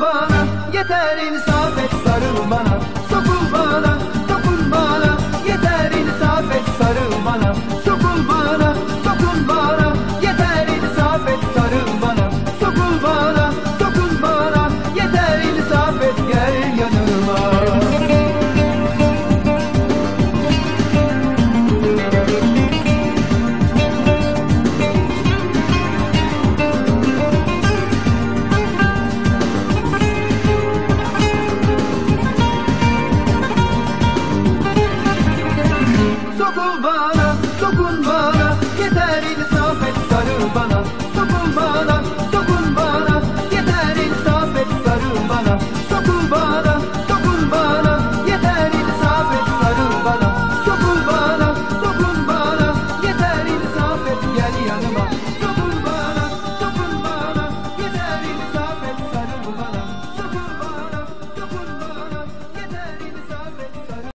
bana. Yeter insaf et sarıl bana.